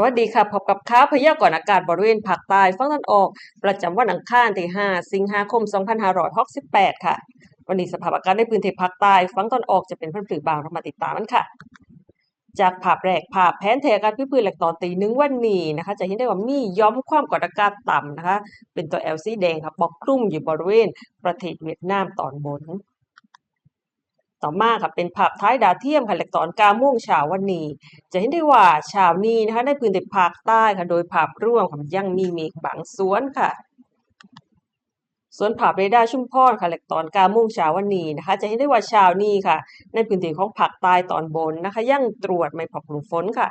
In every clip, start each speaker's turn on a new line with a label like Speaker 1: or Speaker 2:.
Speaker 1: สวัสดีค่ะ พบกับค้าพยากรณ์อากาศบริเวณภาคใต้ฝั่งตะวันออก ประจำวันอังคารที่ 5 สิงหาคม 2568 ค่ะ วันนี้สภาพอากาศในพื้นที่ภาคใต้ฝั่งตะวันออกจะเป็นพันผือบางเรามาติดตามกันค่ะ จากภาพแรกภาพแผนเทอากาศพื้นๆแหลกตอนตีหนึ่งวันนี้นะคะ จะเห็นได้ว่ามีย้อมความกดอากาศต่ำนะคะ เป็นตัว L สีแดงค่ะปกคลุมอยู่บริเวณประเทศเวียดนามตอนบน ต่อมาค่ะเป็นภาพท้ายดาวเทียมค่ะหลกตอนกาโมงเช้าวันนี้ จะเห็นได้ว่าเช้านี้นะคะในพื้นที่ภาคใต้ค่ะโดยภาพร่วมค่ะยังมีเมฆบางส่วนค่ะ ส่วนภาพเรดาร์ชุมพรค่ะหลกตอนกาโมงเช้าวันนี้นะคะ จะเห็นได้ว่าเช้านี้ค่ะ ในพื้นที่ของภาคใต้ตอนบนนะคะยังตรวจไม่พบกลุ่มฝนค่ะ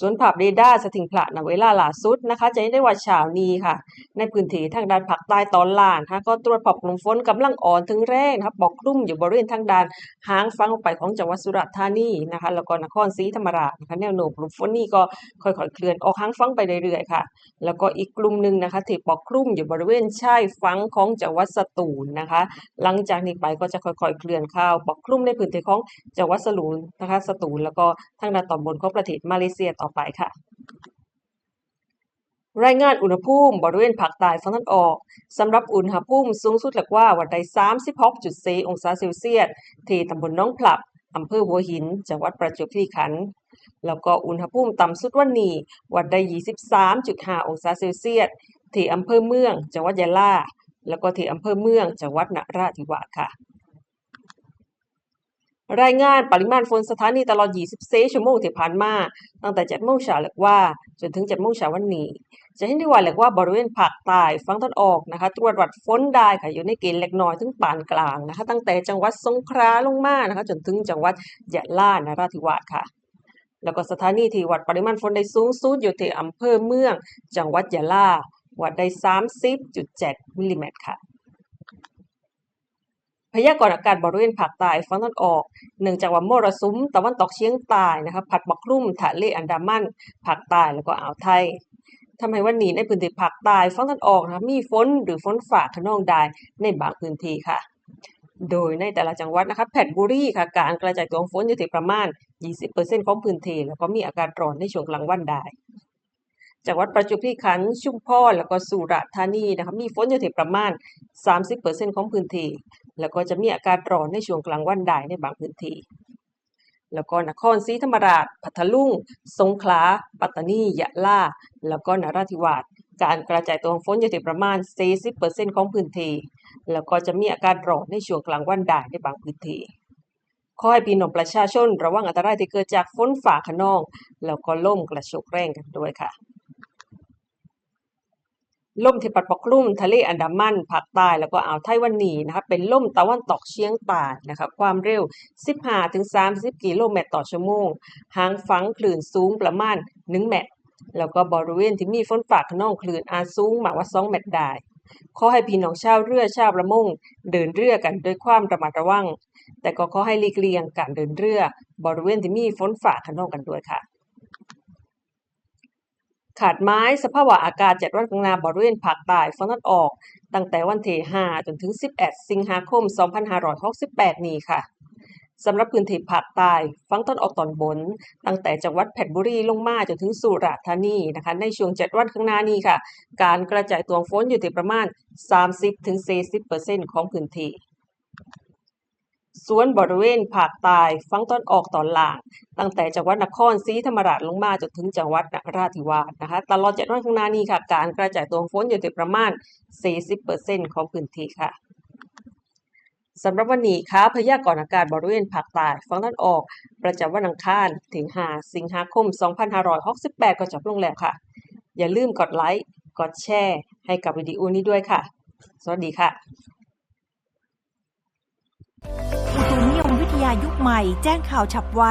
Speaker 1: สวนภาพเรดาร์สถิงพระณเวลาล่าสุดนะคะ จะได้ว่าเช้านี้ค่ะ ในพื้นที่ทางด้านภาคใต้ตอนล่างนะคะก็ตรวจพบกลุ่มฝนกำลังอ่อนถึงแรงนะคะปกคลุมอยู่บริเวณทางด้านหางฟังออกไปของจังหวัดสุราษฎร์ธานีนะคะแล้วก็นครศรีธรรมราชนะคะแนวโน้มกลุ่มฝนนี่ก็ค่อยๆเคลื่อนออกหางฟังไปเรื่อยๆค่ะ แล้วก็อีกกลุ่มหนึ่งนะคะที่ปกคลุมอยู่บริเวณชายฝั่งของจังหวัดสตูลนะคะ หลังจากนี้ไปก็จะค่อยๆเคลื่อนเข้าปกคลุมในพื้นที่ของจังหวัดสตูลนะคะสตูลแล้วก็ทางด้านตอนบนของประเทศมาเลเซียต่อไปค่ะ รายงานอุณหภูมิบริเวณภาคใต้ฝั่งตะวันออกสำหรับอุณหภูมิสูงสุดหลักว่าวันใด36.4 องศาเซลเซียสที่ตำบลน้องพลับอำเภอหัวหิน จังหวัดประจวบคีรีขันธ์แล้วก็อุณหภูมิต่ำสุดวันนี้วันใด23.5 องศาเซลเซียสที่อำเภอเมือง จังหวัดยะลา แล้วก็ที่อำเภอเมือง จังหวัดนราธิวาสค่ะ รายงานปริมาณฝนสถานีตลอด 24 ชั่วโมงที่ผ่านมา ตั้งแต่7โมงเช้าหลักว่า จนถึง7โมงเช้าวันนี้ จะเห็นได้ว่าหลักว่าบริเวณภาคใต้ฝั่งตะวันออกนะคะ ตรวจวัดฝนได้ค่ะอยู่ในเกณฑ์เล็กน้อยถึงปานกลางนะคะ ตั้งแต่จังหวัดสงขลาลงมานะคะ จนถึงจังหวัดยะลานราธิวาสค่ะ แล้วก็สถานีที่วัดปริมาณฝนได้สูงสุดอยู่ที่อำเภอเมือง จังหวัดยะลาวัดได้ 30.7มิลลิเมตรค่ะ พยากรณ์อากาศบริเวณภาคใต้ฝั่งตะวันออกเนื่องจากว่ามรสุมตะวันตกเฉียงใต้นะคะพัดปกคลุมทะเลอันดามันภาคใต้แล้วก็อ่าวไทยทำให้วันนี้ในพื้นที่ภาคใต้ฝั่งตะวันออกนะมีฝนหรือฝนฟ้าขนองได้ในบางพื้นที่ค่ะ โดยในแต่ละจังหวัดนะคะแผ่บุรีค่ะการกระจายตัวของฝนอยู่ที่ประมาณ 20%ของพื้นที่แล้วก็มีอากาศร้อนในช่วงกลางวันได้จังหวัดประจวบคีรีขันธ์ชุมพรแล้วก็สุราษฎร์ธานีนะคะมีฝนอยู่ที่ประมาณ 30%ของพื้นที่ แล้วก็จะมีอากาศร้อนในช่วงกลางวันได้ในบางพื้นที่ แล้วก็นครศรีธรรมราช พัทลุง สงขลา ปัตตานี ยะลา แล้วก็นราธิวาส การกระจายตัวของฝนอยู่ที่ประมาณ 40%ของพื้นที่ แล้วก็จะมีอากาศร้อนในช่วงกลางวันได้ในบางพื้นที่ ขอให้พี่น้องประชาชนระวังอันตรายที่เกิดจากฝนฟ้าคะนอง แล้วก็ลมกระโชกแรงกันด้วยค่ะ ลมที่พัดปกคลุมทะเลอันดามันภาคใต้แล้วก็อ่าวไทยวันนี้นะคะเป็นลมตะวันตกเฉียงใต้นะคะความเร็ว 15-30 กิโลเมตรต่อชั่วโมงหางฝังคลื่นสูงประมาณ 1 เมตร แล้วก็บริเวณที่มีฝนฟ้าขนองคลื่นอาจสูงมากกว่า 2 เมตรได้ขอให้พี่น้องชาวเรือชาวประมงเดินเรือกันด้วยความระมัดระวัง แต่ก็ขอให้หลีกเลี่ยงการเดินเรือบริเวณที่มีฝนฟ้าขนองกันด้วยค่ะ ขาดไม้สภาวะอากาศ7วันข้างหน้าบริเวณภาคใต้ฝั่งตะวันออก ตั้งแต่วันที่5จนถึง 11 สิงหาคม 2568 นี้ค่ะสำหรับพื้นที่ภาคใต้ฝั่งตะวันออกตอนบน ตั้งแต่จังหวัดเพชรบุรีลงมาจนถึงสุราษฎร์ธานีนะคะในช่วง7วันข้างหน้านี้ค่ะ การกระจายตัวฝนอยู่ที่ประมาณ 30-40%ของพื้นที่ สวนบริเวณภาคใต้ฝั่งตอนออกตอนล่าง ตั้งแต่จังหวัดนครศรีธรรมราชลงมาจนถึงจังหวัดนราธิวาสนะคะ ตลอด7วันข้างหน้านี้ค่ะ การกระจายตัวฝนอยู่ที่ประมาณ 40%ของพื้นที่ค่ะสำหรับวันนี้ค่ะพยากรณ์อากาศบริเวณภาคใต้ฝั่งตะวันออก ประจำวันอังคารถึง 5 สิงหาคม 2568 ก็จบลงแล้วค่ะ อย่าลืมกดไลค์กดแชร์ให้กับวิดีโอนี้ด้วยค่ะ สวัสดีค่ะ
Speaker 2: ยุคใหม่ แจ้งข่าวฉับไว